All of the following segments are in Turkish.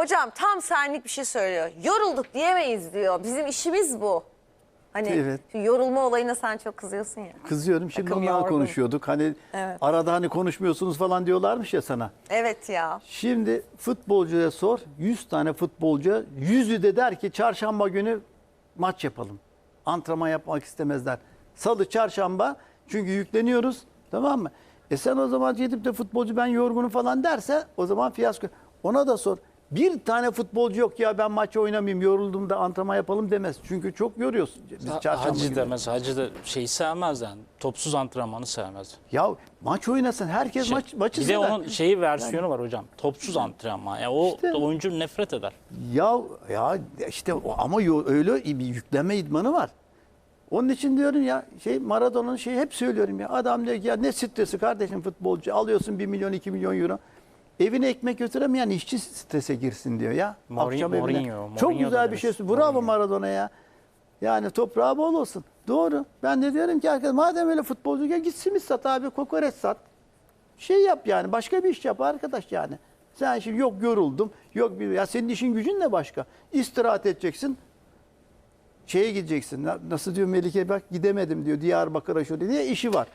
Hocam tam senlik bir şey söylüyor. Yorulduk diyemeyiz diyor. Bizim işimiz bu. Hani Evet. şu yorulma olayına sen çok kızıyorsun ya. Kızıyorum şimdi Takım yorgun. konuşuyorduk. Hani Evet. arada hani konuşmuyorsunuz falan diyorlarmış ya sana. Evet ya. Şimdi futbolcuya sor. 100 tane futbolcu yüzü de der ki çarşamba günü maç yapalım. Antrenman yapmak istemezler. Salı, çarşamba çünkü yükleniyoruz. Tamam mı? E sen o zaman gidip de futbolcu ben yorgunum falan derse o zaman fiyasko. Ona da sor. Bir tane futbolcu yok ya ben maçı oynamayayım yoruldum da antrenman yapalım demez. Çünkü çok yoruyorsun. Biz çarşamba Hacı günü. mesela Hacı da şeyi sevmez yani. Topsuz antrenmanı sevmez. Ya maç oynasın. Herkes Şey, maç maçı bir de sever. onun şeyi versiyonu var hocam. Topsuz antrenman. Yani o İşte. oyuncu nefret eder. Ya ya işte o- ama yo- öyle bir yükleme idmanı var. Onun için diyorum ya şey Maradona'nın şeyi hep söylüyorum ya. Adam diyor ki ya ne stresi kardeşim futbolcu alıyorsun 1 milyon 2 milyon euro. Evine ekmek götüremeyen işçi strese girsin diyor ya. Mourinho- Akşam evine. Mourinho, Çok Mourinho güzel bir şey. Bravo Mourinho. Maradona ya. Yani toprağı bol olsun. Doğru. Ben de diyorum ki arkadaş madem öyle futbolcu gel git simit sat abi kokoreç sat. Şey yap yani başka bir iş yap arkadaş yani. Sen şimdi yok yoruldum. Yok bir ya senin işin gücün ne başka? İstirahat edeceksin. Şeye gideceksin. Na- Nasıl diyor Melike bak gidemedim diyor Diyarbakır'a şöyle diye işi var.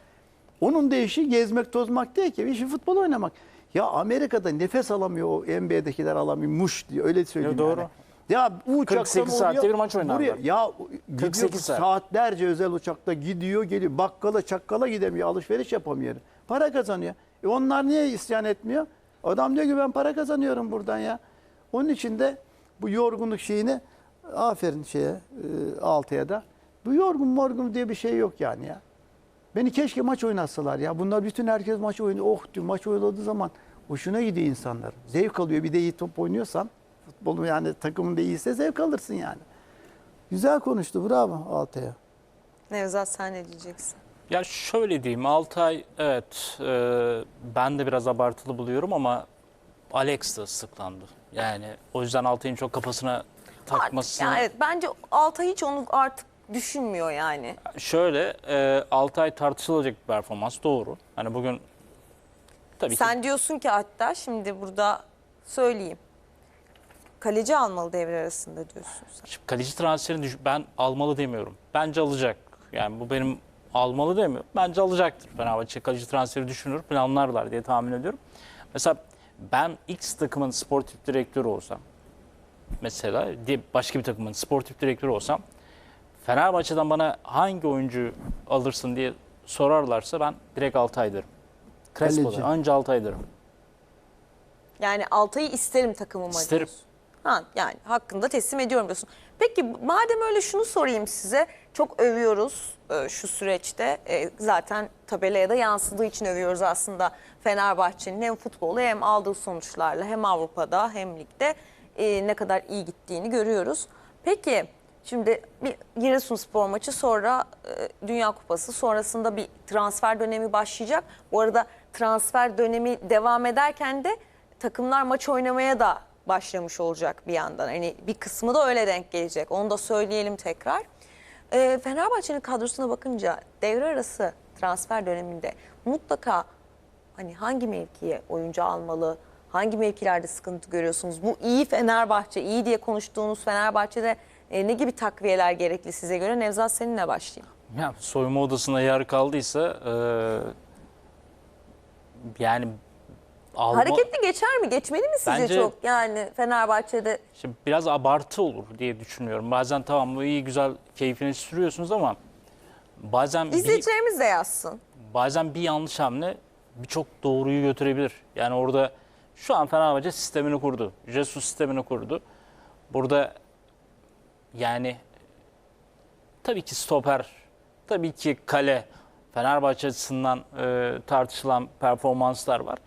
Onun da işi gezmek tozmak değil ki. işi futbol oynamak. Ya Amerika'da nefes alamıyor o NBA'dekiler alamıyor. Muş diyor öyle söyleyeyim Ya doğru. yani. Ya uçaktan 48 saatte oluyor, bir maç oynarlar. buraya- Ya gidiyor 48 saat. saatlerce özel uçakta gidiyor geliyor. Bakkala çakkala gidemiyor. Alışveriş yapamıyor. Para kazanıyor. E onlar niye isyan etmiyor? Adam diyor ki ben para kazanıyorum buradan ya. Onun için de bu yorgunluk şeyini aferin şeye e, altıya da. Bu yorgun morgun diye bir şey yok yani ya. Beni keşke maç oynatsalar ya. Bunlar bütün herkes maç oynuyor. Oh diyor maç oynadığı zaman hoşuna gidiyor insanlar. Zevk alıyor. Bir de iyi top oynuyorsan futbolu yani takımın da iyiyse zevk alırsın yani. Güzel konuştu. Bravo Altay'a. Nevzat sen ne diyeceksin? Ya şöyle diyeyim Altay evet e, ben de biraz abartılı buluyorum ama Alex de ıslıklandı. Yani o yüzden Altay'ın çok kafasına takması. Yani evet bence Altay hiç onu artık düşünmüyor yani. Şöyle e, Altay tartışılacak bir performans doğru. Hani bugün tabii ki Sen diyorsun ki hatta şimdi burada söyleyeyim. Kaleci almalı devre arasında diyorsun sen. Şimdi kaleci transferini düş- ben almalı demiyorum. Bence alacak. Yani bu benim almalı demiyorum. Bence alacaktır. Fenerbahçe kaleci transferi düşünür, planlarlar diye tahmin ediyorum. Mesela ben X takımın sportif direktörü olsam mesela diye başka bir takımın sportif direktörü olsam Fenerbahçe'den bana hangi oyuncu alırsın diye sorarlarsa ben direkt Altay derim. Kaleci. Crespo'da önce Altay derim. Yani Altay'ı isterim takımıma İsterim. diyorsun. Ha, yani hakkında teslim ediyorum diyorsun. Peki madem öyle şunu sorayım size. Çok övüyoruz e, şu süreçte. E, zaten tabelaya da yansıdığı için övüyoruz aslında Fenerbahçe'nin hem futbolu hem aldığı sonuçlarla hem Avrupa'da hem ligde e, ne kadar iyi gittiğini görüyoruz. Peki şimdi bir Giresunspor maçı sonra e, Dünya Kupası sonrasında bir transfer dönemi başlayacak. Bu arada transfer dönemi devam ederken de takımlar maç oynamaya da başlamış olacak bir yandan. Hani bir kısmı da öyle denk gelecek. Onu da söyleyelim tekrar. Ee, Fenerbahçe'nin kadrosuna bakınca devre arası transfer döneminde mutlaka hani hangi mevkiye oyuncu almalı, hangi mevkilerde sıkıntı görüyorsunuz? Bu iyi Fenerbahçe, iyi diye konuştuğunuz Fenerbahçe'de e, ne gibi takviyeler gerekli size göre? Nevzat seninle başlayayım. Ya soyunma odasında yer kaldıysa e, yani alma, Hareketli geçer mi? Geçmeli mi sizce Bence- çok? Yani Fenerbahçe'de işte biraz abartı olur diye düşünüyorum. Bazen tamam iyi güzel keyfini sürüyorsunuz ama bazen bir, izleyicilerimiz de yazsın. bazen bir yanlış hamle birçok doğruyu götürebilir. Yani orada şu an Fenerbahçe sistemini kurdu. Jesus sistemini kurdu. Burada yani tabii ki stoper, tabii ki kale Fenerbahçe açısından e, tartışılan performanslar var.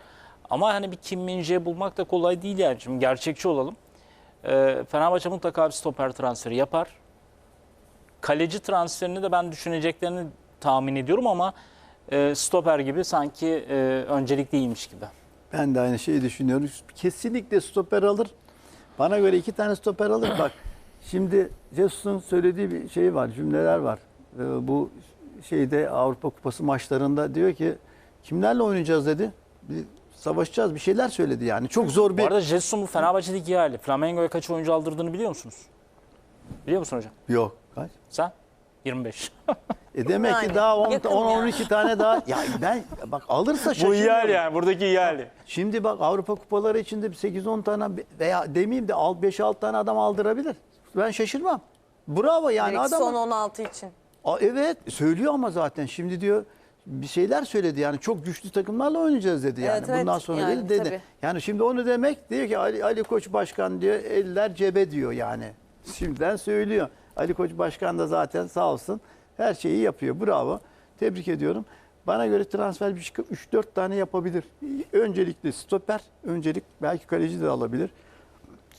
Ama hani bir Kim Min-jae bulmak da kolay değil yani. Şimdi gerçekçi olalım. E, Fenerbahçe mutlaka bir stoper transferi yapar. Kaleci transferini de ben düşüneceklerini tahmin ediyorum ama e, stoper gibi sanki e, öncelik değilmiş gibi. Ben de aynı şeyi düşünüyorum. Kesinlikle stoper alır. Bana göre iki tane stoper alır. Bak şimdi Jesus'un söylediği bir şey var, cümleler var. Ee, bu şeyde Avrupa Kupası maçlarında diyor ki kimlerle oynayacağız dedi. Bir savaşacağız bir şeyler söyledi yani. Çok zor bir Bu arada Jesus'un bu Fenerbahçe'deki hali. Flamengo'ya kaç oyuncu aldırdığını biliyor musunuz? Biliyor musun hocam? yok. Kaç? Sen? 25. E demek Yani, ki daha 10 yakın 10 yani. 12 tane daha ya ben bak alırsa bu iyi şaşırmıyorum. hali yani. Buradaki hali. Şimdi bak Avrupa kupaları içinde 8-10 tane veya demeyeyim de 5-6 tane adam aldırabilir. Ben şaşırmam. Bravo yani Belki adam. son 16 için. Aa, evet söylüyor ama zaten şimdi diyor bir şeyler söyledi yani çok güçlü takımlarla oynayacağız dedi yani. Evet, evet. Bundan sonra Yani dedi, dedi. tabii. Yani şimdi onu demek diyor ki Ali, Ali Koç Başkan diyor eller cebe diyor yani. Şimdiden söylüyor. Ali Koç Başkan da zaten sağ olsun her şeyi yapıyor. Bravo. Tebrik ediyorum. Bana göre transfer bir 3-4 tane yapabilir. Öncelikle stoper, öncelik belki kaleci de alabilir.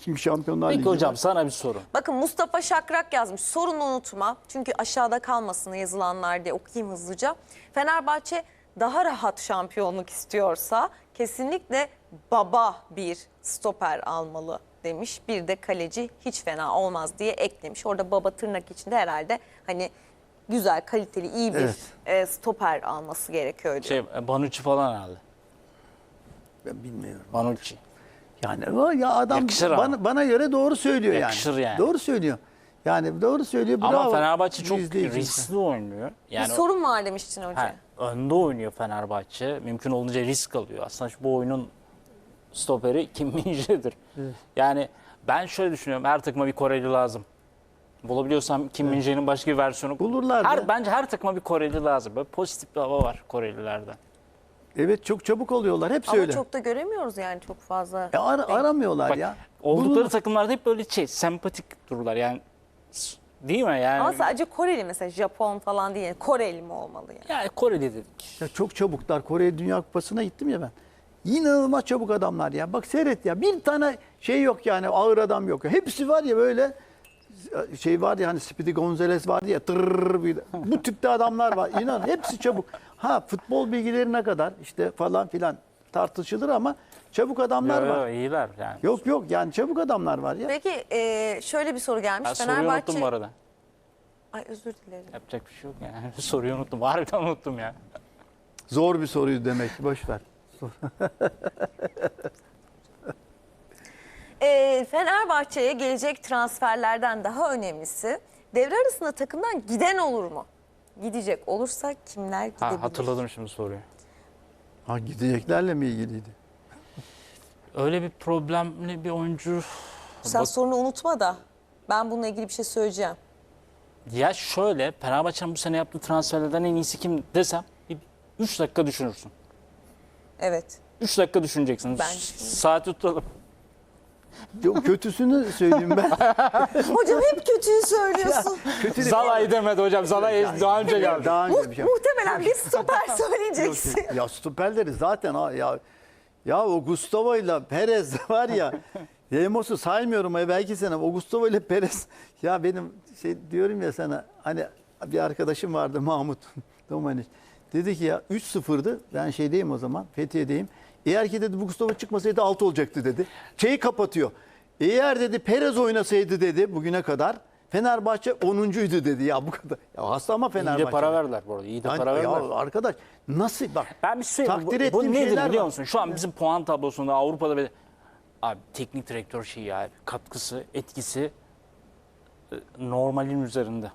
Çünkü Şampiyonlar Peki Ligi hocam var. sana bir soru. Bakın Mustafa Şakrak yazmış. Sorun unutma. Çünkü aşağıda kalmasın yazılanlar diye okuyayım hızlıca. Fenerbahçe daha rahat şampiyonluk istiyorsa kesinlikle baba bir stoper almalı demiş. Bir de kaleci hiç fena olmaz diye eklemiş. Orada baba tırnak içinde herhalde hani güzel, kaliteli, iyi bir Evet. e, stoper alması gerekiyor diyor. Şey Banucci falan herhalde. Ben bilmiyorum. Banucci. Yani o ya adam Yakışır ama. bana, bana göre doğru söylüyor Yakışır yani. yani. Doğru söylüyor. Yani doğru söylüyor. Bravo. Ama Fenerbahçe çok riskli oynuyor. Yani bir sorun var demiştin hoca. Ha, önde oynuyor Fenerbahçe. Mümkün olunca risk alıyor. Aslında şu bu oyunun stoperi Kim Min-jae'dir. Yani ben şöyle düşünüyorum. Her takıma bir Koreli lazım. Bulabiliyorsam Kim Min-jae'nin başka bir versiyonu. Bulurlar Her, bence her takıma bir Koreli lazım. Böyle pozitif bir hava var Korelilerden. Evet çok çabuk oluyorlar. Hepsi Ama öyle. çok da göremiyoruz yani çok fazla. E, ara- aramıyorlar Bak, ya. oldukları Bulunur- takımlarda hep böyle şey sempatik dururlar. Yani değil mi? Yani, Ama sadece Koreli mesela Japon falan değil. Koreli mi olmalı yani? yani Koreli dedik. Ya çok çabuklar. Kore Dünya Kupası'na gittim ya ben. İnanılmaz çabuk adamlar ya. Bak seyret ya. Bir tane şey yok yani ağır adam yok. Hepsi var ya böyle şey var ya hani Speedy Gonzalez vardı ya tırrrr bir- bu tipte adamlar var. İnan hepsi çabuk. Ha futbol bilgilerine kadar işte falan filan tartışılır ama çabuk adamlar Yo, yo, var. iyiler yani. Yok yok yani çabuk adamlar var ya. Peki e, şöyle bir soru gelmiş. Ben soruyu unuttum bu arada. Ay özür dilerim. Yapacak bir şey yok yani. Soruyu unuttum. Harbiden unuttum ya. Zor bir soruydu demek boş ver. E, Fenerbahçe'ye gelecek transferlerden daha önemlisi devre arasında takımdan giden olur mu? Gidecek olursa kimler gidebilir? Ha, hatırladım şimdi soruyu. Ha gideceklerle mi ilgiliydi? Öyle bir problemli bir oyuncu. Sen Bak- sorunu unutma da ben bununla ilgili bir şey söyleyeceğim. Ya şöyle Fenerbahçe'nin bu sene yaptığı transferlerden en iyisi kim desem 3 dakika düşünürsün. Evet. 3 dakika düşüneceksin. Ben. Saati tutalım. Yok kötüsünü söyleyeyim ben. Hocam hep kötüyü söylüyorsun. Kötü Zalay demedi hocam. Zalay daha önce geldi. Daha önce bir şey. Muhtemelen bir stoper söyleyeceksin. Ya stoperleri zaten ha ya ya o Gustavo ile Perez var ya Lemos'u saymıyorum ya belki sene o Gustavo ile Perez ya benim şey diyorum ya sana hani bir arkadaşım vardı Mahmut Domaniç dedi ki ya 3-0'dı ben şeydeyim o zaman Fethiye'deyim eğer ki dedi bu Gustavo çıkmasaydı 6 olacaktı dedi şeyi kapatıyor eğer dedi Perez oynasaydı dedi bugüne kadar Fenerbahçe 10'uncuydu dedi ya bu kadar ya hasta ama İyi Fenerbahçe de para verdiler bu arada. İyi de Yani- para ya verdiler. arkadaş nasıl bak Ben bir şey takdir bu, bu nedir biliyor var. musun? Şu an bizim puan tablosunda Avrupa'da bir abi teknik direktör şeyi abi katkısı, etkisi e, normalin üzerinde.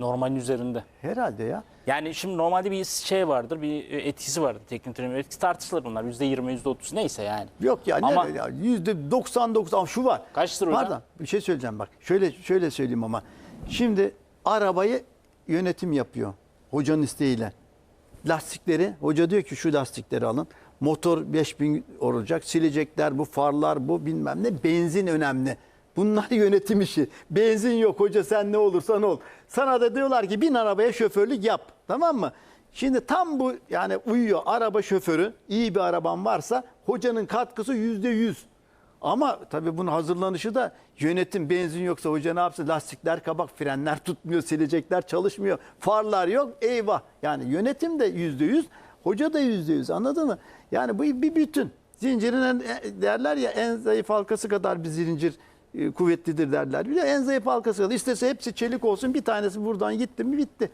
Normalin üzerinde. Herhalde ya. Yani şimdi normalde bir şey vardır, bir etkisi vardır teknik direktör etkisi tartışılır bunlar. %20, %30 neyse yani. Yok ya, Ama- ya yüzde 99 ama şu var. Kaçtır hocam? Pardon bir şey söyleyeceğim bak. Şöyle şöyle söyleyeyim ama. Şimdi arabayı yönetim yapıyor hocanın isteğiyle. Lastikleri hoca diyor ki şu lastikleri alın. Motor 5000 olacak. Silecekler bu farlar bu bilmem ne. Benzin önemli. Bunlar yönetim işi. Benzin yok hoca sen ne olursan ol. Sana da diyorlar ki bin arabaya şoförlük yap. Tamam mı? Şimdi tam bu yani uyuyor araba şoförü iyi bir araban varsa hocanın katkısı yüzde yüz. Ama tabii bunun hazırlanışı da yönetim benzin yoksa hoca ne yapsın? Lastikler kabak, frenler tutmuyor, silecekler çalışmıyor, farlar yok. Eyvah. Yani yönetim de yüzde yüz, hoca da yüzde yüz. Anladın mı? Yani bu bir bütün. Zincirin en, e, derler ya en zayıf halkası kadar bir zincir e, kuvvetlidir derler. Bir de en zayıf halkası kadar. İstese hepsi çelik olsun bir tanesi buradan gitti mi bitti.